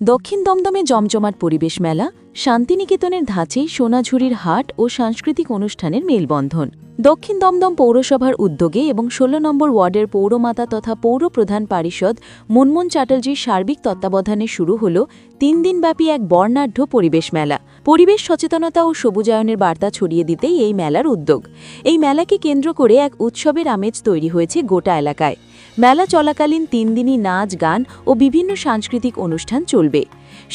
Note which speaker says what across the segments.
Speaker 1: দক্ষিণ দমদমে জমজমাট পরিবেশ মেলা, শান্তিনিকেতনের ধাঁচে সোনাঝুরির হাট ও সাংস্কৃতিক অনুষ্ঠানের মেলবন্ধন। দক্ষিণ দমদম পৌরসভার উদ্যোগে এবং ষোলো নম্বর ওয়ার্ডের পৌরমাতা তথা পৌর প্রধান পারিষদ মুনমুন চ্যাটার্জির সার্বিক তত্ত্বাবধানে শুরু হল তিন দিনব্যাপী এক বর্ণাঢ্য পরিবেশ মেলা। পরিবেশ সচেতনতা ও সবুজায়নের বার্তা ছড়িয়ে দিতেই এই মেলার উদ্যোগ। এই মেলাকে কেন্দ্র করে এক উৎসবের আমেজ তৈরি হয়েছে গোটা এলাকায়। মেলা চলাকালীন তিন দিনই নাচ, গান ও বিভিন্ন সাংস্কৃতিক অনুষ্ঠান চলবে।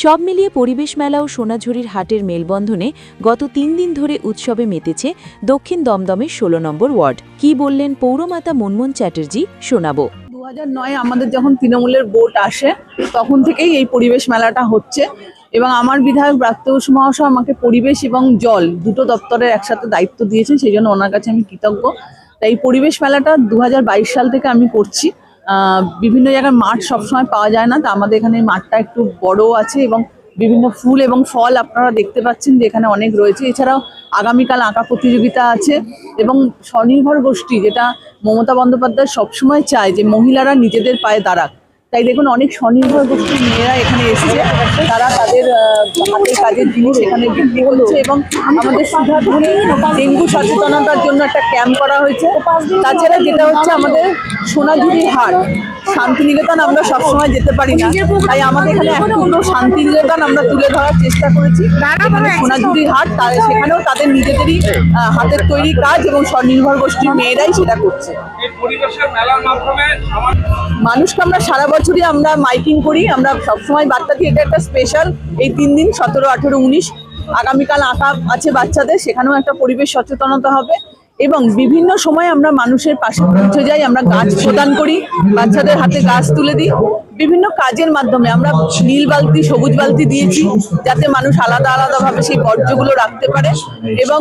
Speaker 1: সব মিলিয়ে পরিবেশ মেলা ও সোনাঝুরির হাটের মেলবন্ধনে গত তিন দিন ধরে উৎসবে মেতেছে দক্ষিণ দমদমের ষোলো নম্বর ওয়ার্ড। কি বললেন পৌরমাতা মনমোহন চ্যাটার্জি, শোনাবো।
Speaker 2: দু আমাদের যখন তৃণমূলের ভোট আসে, তখন থেকেই এই পরিবেশ মেলাটা হচ্ছে। এবং আমার বিধায়ক ব্রাত্যুষ মহাশয় আমাকে পরিবেশ এবং জল দুটো দপ্তরের একসাথে দায়িত্ব দিয়েছেন, সেই জন্য ওনার কাছে আমি কৃতজ্ঞ। তাই এই পরিবেশ মেলাটা দু হাজার বাইশ সাল থেকে আমি করছি। বিভিন্ন জায়গায় মাঠ সবসময় পাওয়া যায় না, তা আমাদের এখানে মাঠটা একটু বড় আছে এবং বিভিন্ন ফুল এবং ফল আপনারা দেখতে পাচ্ছেন যে এখানে অনেক রয়েছে। এছাড়াও আগামীকাল আঁকা প্রতিযোগিতা আছে এবং স্বনির্ভর গোষ্ঠী যেটা মমতা বন্দ্যোপাধ্যায় সবসময় চায় যে মহিলারা নিজেদের পায়ে দাঁড়াক। তাই দেখুন অনেক স্বনির্ভর গোষ্ঠীর মেয়েরা এখানে এসেছে, তারা Thank. কাজের জিনিস এখানে বিক্রি করছে এবং আমাদের ডেঙ্গু সচেতনতার জন্য একটা ক্যাম্প করা হয়েছে। তাছাড়া যেটা হচ্ছে আমাদের সোনাঝুরির হাট, শান্তিনিকেতন আমরা সবসময় যেতে পারি না। তাই আমাদের এখানে একটা শান্তিনিকেতন আমরা তুলে ধরার চেষ্টা করেছি। এখানে সোনাঝুরির হাট সেখানেও তাদের নিজেদেরই হাতের তৈরি কাজ এবং স্বনির্ভর গোষ্ঠীর মেয়েরাই সেটা করছে। মানুষকে আমরা সারা বছরই আমরা মাইকিং করি, আমরা সবসময় বার্তা দিই, এটা একটা স্পেশাল এই তিন দিন সতেরো আঠেরো উনিশ, আগামীকাল আঁকা আছে বাচ্চাদের, সেখানেও একটা পরিবেশ সচেতনতা হবে এবং বিভিন্ন সময় আমরা মানুষের পাশে পৌঁছে যাই, আমরা গাছ প্রদান করি, বাচ্চাদের হাতে গাছ তুলে দিই। বিভিন্ন কাজের মাধ্যমে আমরা নীল বালতি, সবুজ বালতি দিয়েছি, যাতে মানুষ আলাদা আলাদাভাবে সেই বর্জ্যগুলো রাখতে পারে এবং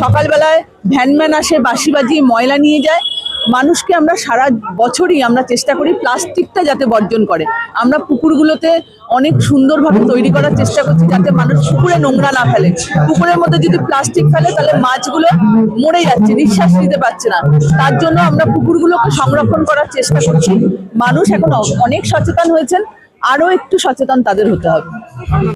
Speaker 2: সকালবেলায় ভ্যানম্যান আসে বাসি বাজিয়ে ময়লা নিয়ে যায় মানুষকে আমরা সারা বছরই আমরা চেষ্টা করি প্লাস্টিকটা যাতে বর্জন করে। আমরা পুকুরগুলোতে অনেক সুন্দরভাবে তৈরি করার চেষ্টা করছি যাতে মানুষ পুকুরে নোংরা না ফেলে। পুকুরের মধ্যে যদি প্লাস্টিক ফেলে, তাহলে মাছগুলো মরে যাচ্ছে, নিঃশ্বাস নিতে পারছে না। তার জন্য আমরা পুকুরগুলোকে সংরক্ষণ করার চেষ্টা করছি। মানুষ এখন অনেক সচেতন হয়েছেন। আরও একটু সচেতন তাদের হতে হবে।